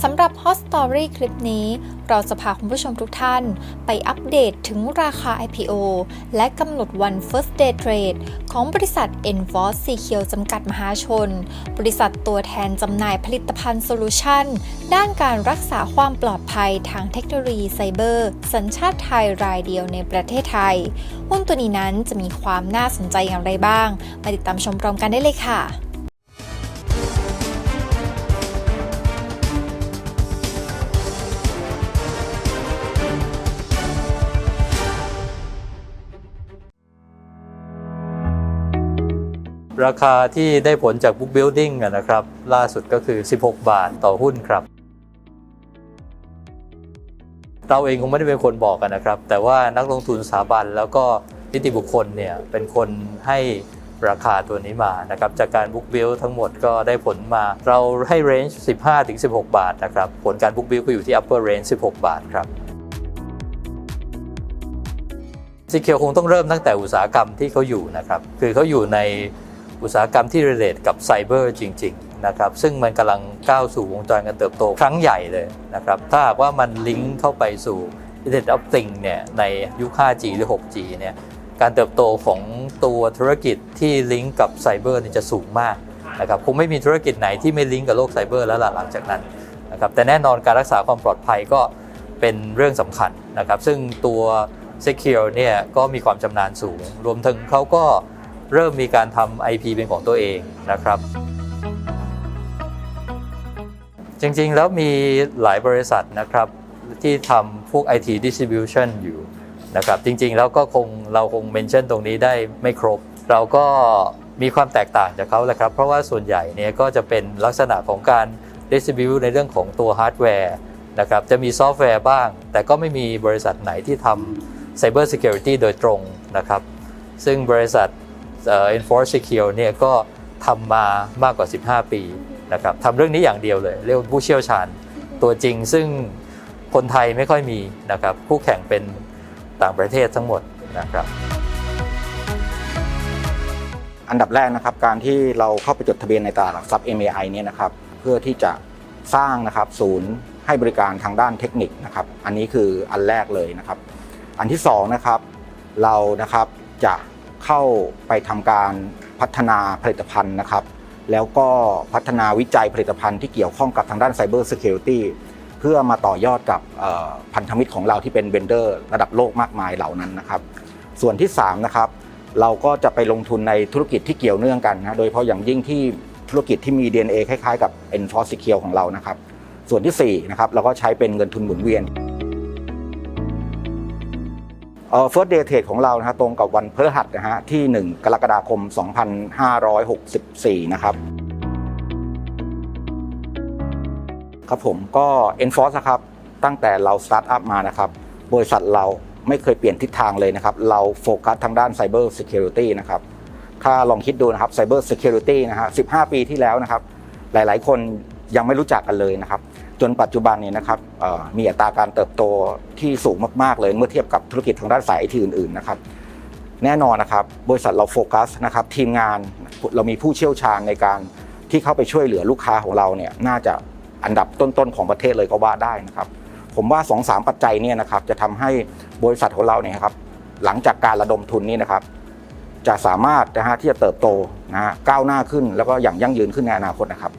สำหรับ Hot Story คลิปนี้ เราจะพาคุณผู้ชมทุกท่านไปอัปเดตถึงราคา IPO และกำหนดวัน First Day Trade ของบริษัท Enforce s e c u r e จำกัดมหาชน บริษัทตัวแทนจำหน่ายผลิตภัณฑ์โซลูชันด้านการรักษาความปลอดภัยทางเทคโนโลยีไซเบอร์ สัญชาติไทยรายเดียวในประเทศไทย หุ้นตัวนี้นั้นจะมีความน่าสนใจอย่างไรบ้าง มาติดตามชมพร้อมกันได้เลยค่ะ ราคาที่ได้ผลจาก Book Building นะครับ ล่าสุดก็คือ 16 บาทต่อหุ้นครับ เราเองคงไม่ได้เป็นคนบอกกันนะครับ แต่ว่านักลงทุนสถาบันแล้วก็นิติบุคคลเนี่ยเป็นคนให้ราคาตัวนี้มานะครับ จากการ Book Build ทั้งหมดก็ได้ผลมา เราให้ range 15-16 บาทนะครับ ผลการ Book Build ก็อยู่ที่ upper range 16 บาทครับซีเคียวคงต้องเริ่มตั้งแต่อุตสาหกรรมที่เขาอยู่นะครับ คือเขาอยู่ใน อุตสาหกรรมที่ relate กับไซเบอร์จริง ๆ นะครับ ซึ่งมันกำลังก้าวสู่วงจรการเติบโตครั้งใหญ่เลยนะครับ ถ้าหากว่ามันลิงก์เข้าไปสู่ Internet of Things เนี่ยในยุค 5G หรือ 6G เนี่ยการเติบโตของตัวธุรกิจที่ลิงก์กับไซเบอร์นี่จะสูงมากนะครับคงไม่มีธุรกิจไหนที่ไม่ลิงก์กับโลกไซเบอร์แล้วล่ะหลังจากนั้นนะครับแต่แน่นอนการรักษาความปลอดภัยก็เป็นเรื่องสำคัญนะครับ ซึ่งตัว Secure เนี่ยก็มีความชำนาญสูง รวมถึงเขาก็ เริ่มมีการทำ IP เป็นของตัวเองนะครับ จริงๆแล้วมีหลายบริษัทนะครับที่ทำพวก IT distribution อยู่นะครับ จริงๆแล้วก็คงเราคงเมนชั่นตรงนี้ได้ไม่ครบ เราก็มีความแตกต่างจากเขาแหละครับ เพราะว่าส่วนใหญ่เนี่ยก็จะเป็นลักษณะของการ distribute ในเรื่องของตัวฮาร์ดแวร์นะครับจะมีซอฟต์แวร์บ้าง แต่ก็ไม่มีบริษัทไหนที่ทำ Cyber Security โดยตรงนะครับ ซึ่งบริษัท Enforce Secure เนี่ยก็ทำมามากกว่า 15 ปีนะครับทำเรื่องนี้อย่างเดียวเลย เรียกว่าผู้เชี่ยวชาญตัวจริงซึ่งคนไทยไม่ค่อยมีนะครับคู่แข่งเป็นต่างประเทศทั้งหมดนะครับ อันดับแรกนะครับการที่เราเข้าไปจดทะเบียนในตลาดหลักทรัพย์ MAI เนี่ยนะครับเพื่อที่จะสร้างนะครับศูนย์ให้บริการทางด้านเทคนิคนะครับ อันนี้คืออันแรกเลยนะครับ อันที่สองนะครับเรานะครับจะ เข้าไปทำการพัฒนาผลิตภัณฑ์นะครับ แล้วก็พัฒนาวิจัยผลิตภัณฑ์ที่เกี่ยวข้องกับทางด้าน Cyber Security เพื่อมาต่อยอดกับพันธมิตรของเราที่เป็นเวนเดอร์ระดับโลกมากมายเหล่านั้นนะครับ ส่วนที่สามนะครับเราก็จะไปลงทุนในธุรกิจที่เกี่ยวเนื่องกันนะโดยเฉพาะอย่างยิ่งที่ธุรกิจที่มี DNA คล้ายๆกับ Enforce Secure ของเรานะครับ ส่วนที่4นะครับเราก็ใช้เป็นเงินทุนหมุนเวียน เอ่อ First Day Trade ของเรานะฮะตรงกับวันพฤหัสนะฮะที่ 1 กรกฎาคม 2564 นะครับครับผมก็ Enforce ครับตั้งแต่เราสตาร์ทอัพมานะครับ บริษัทเราไม่เคยเปลี่ยนทิศทางเลยนะครับ เราโฟกัสทางด้าน Cyber Security นะครับ ถ้าลองคิดดูนะครับ Cyber Security นะฮะ 15 ปีที่แล้วนะครับ หลายๆ คนยังไม่รู้จักกันเลยนะครับ จนปัจจุบันเนี่ยนะครับมีอัตราการเติบโตที่สูงมากๆเลยเมื่อเทียบกับธุรกิจทางด้านสายที่อื่นๆนะครับแน่นอนนะครับบริษัทเราโฟกัสนะครับทีมงานเรามีผู้เชี่ยวชาญในการที่เข้าไปช่วยเหลือลูกค้าของเราเนี่ยน่าจะอันดับต้นๆของประเทศเลยก็ว่าได้นะครับ ผมว่า2อสามปัจจัยเนี่ยนะครับจะทำให้บริษัทของเราเนี่ยครับหลังจากการระดมทุนนี้นะครับ จะสามารถนะฮะที่จะเติบโตนะฮะก้าวหน้าขึ้นแล้วก็อย่างยั่งยืนขึ้นในอนาคตนะครับ